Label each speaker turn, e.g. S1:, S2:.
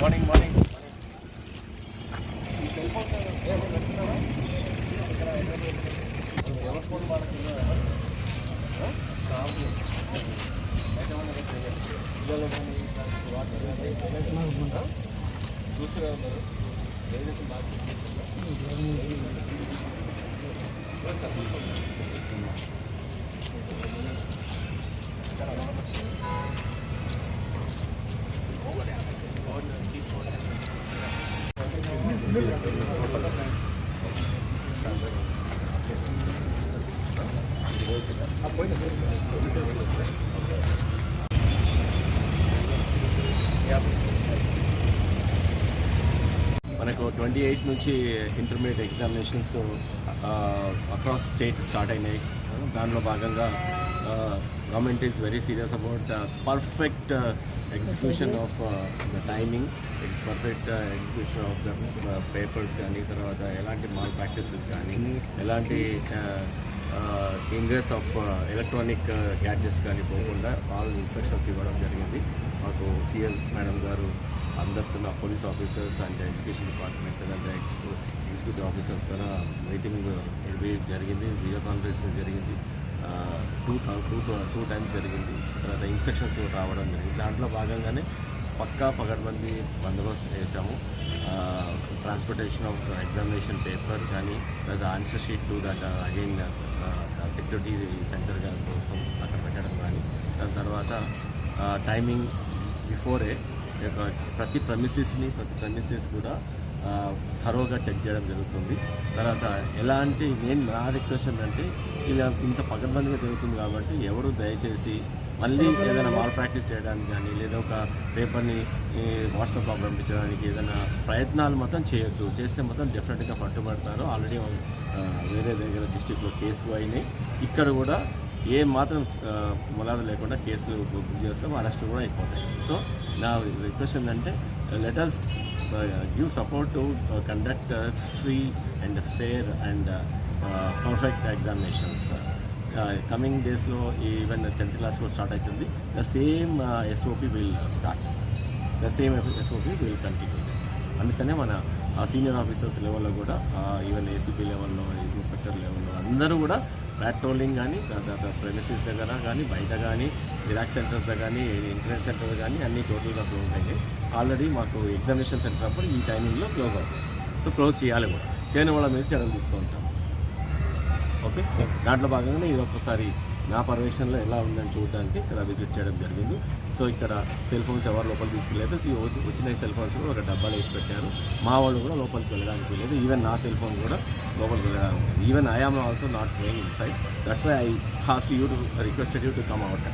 S1: Morning morning చూస్తూనే ఉన్నారు ladies బాగా మనకు ట్వంటీ ఎయిట్ నుంచి intermediate examinations across state start అయినాయి. దానిలో భాగంగా government is very serious about perfect execution of the timing it's perfect execution of the papers కానీ తర్వాత ఎలాంటి మాల్ ప్రాక్టీసెస్ కానీ ఎలాంటి uh, ingress of electronic gadgets కానీ పోకుండా ఆల్ ఇన్స్ట్రక్షన్స్ ఇవ్వడం జరిగింది. మాకు సిఎస్ మేడం గారు అందరితో police officers and education department and ఎగ్జిక్యూ executive officers తన మీటింగ్ జరిగింది వీడియో కాన్ఫరెన్స్ జరిగింది. టూ టూ టూ టైమ్స్ జరిగింది. తర్వాత ఇన్స్ట్రక్షన్స్ రావడం జరిగింది. దాంట్లో భాగంగానే పక్కా పగడ్బందీ బందోబస్తు చేశాము. ట్రాన్స్పోర్టేషన్ ఆఫ్ ఎగ్జామినేషన్ పేపర్ కానీ లేదా answer sheet to that again security centre కోసం అక్కడ పెట్టడం కానీ దాని తర్వాత uh, టైమింగ్ బిఫోరే ప్రతి ప్రమిసెస్ని ప్రతి ప్రమిసెస్ కూడా థరోగా చెక్ చేయడం జరుగుతుంది. తర్వాత ఎలాంటి నేను నా రిక్వెస్ట్ ఏంటంటే ఇలా ఇంత పగడ్బందీగా జరుగుతుంది కాబట్టి ఎవరు దయచేసి మళ్ళీ ఏదైనా మాల్ ప్రాక్టీస్ చేయడానికి కానీ లేదా ఒక పేపర్ని వాట్సాప్లో పంపించడానికి ఏదైనా ప్రయత్నాలు మొత్తం చేయొద్దు. చేస్తే మొత్తం డెఫినెట్గా పట్టుబడతారు. ఆల్రెడీ వేరే దగ్గర డిస్టిక్లో కేసులు అయినాయి ఇక్కడ కూడా ఏ మాత్రం ములాదు లేకుండా కేసులు బుక్ చేస్తాం. అరెస్టులు కూడా అయిపోతాయి. సో నా రిక్వెస్ట్ ఏంటంటే letters give support to conduct free and fair and perfect examinations coming డేస్లో ఈవెన్ టెన్త్ క్లాస్లో స్టార్ట్ అవుతుంది the same SOP will start the same SOP will continue అందుకనే మన సీనియర్ ఆఫీసర్స్ లెవెల్లో కూడా ఈవెన్ ఏసీపీ లెవెల్లో ఇన్స్పెక్టర్ లెవెల్లో అందరూ కూడా ప్యాట్రోలింగ్ కానీ తర్వాత ప్రెమిసెస్ దగ్గర కానీ బయట కానీ జిరాక్స్ సెంటర్స్ దగ్గర కానీ ఇంటర్నెట్ సెంటర్ కానీ అన్నీ టోటల్గా క్లోజ్ అయ్యాయి ఆల్రెడీ మాకు ఎగ్జామినేషన్ సెంటర్ అప్పుడు ఈ టైమింగ్లో క్లోజ్ అవుతుంది. సో క్లోజ్ చేయాలి కూడా. చేయని వాళ్ళ మీద చర్యలు తీసుకుంటాం ఓకే దాంట్లో భాగంగానే ఇది ఒక్కసారి నా పర్యవేక్షణలో ఎలా ఉందని చూడడానికి ఇక్కడ విజిట్ చేయడం జరిగింది. సో ఇక్కడ సెల్ ఫోన్స్ ఎవరు లోపలికి తీసుకెళ్ళలేదు. వచ్చిన సెల్ ఫోన్స్ కూడా ఒక డబ్బాలు వేసి పెట్టారు. మా వాళ్ళు కూడా లోపలికి వెళ్ళడానికి లేదు ఈవెన్ నా సెల్ ఫోన్ కూడా లోపలికి వెళ్ళడానికి even I am also not going inside that's why I asked you to requested you to come out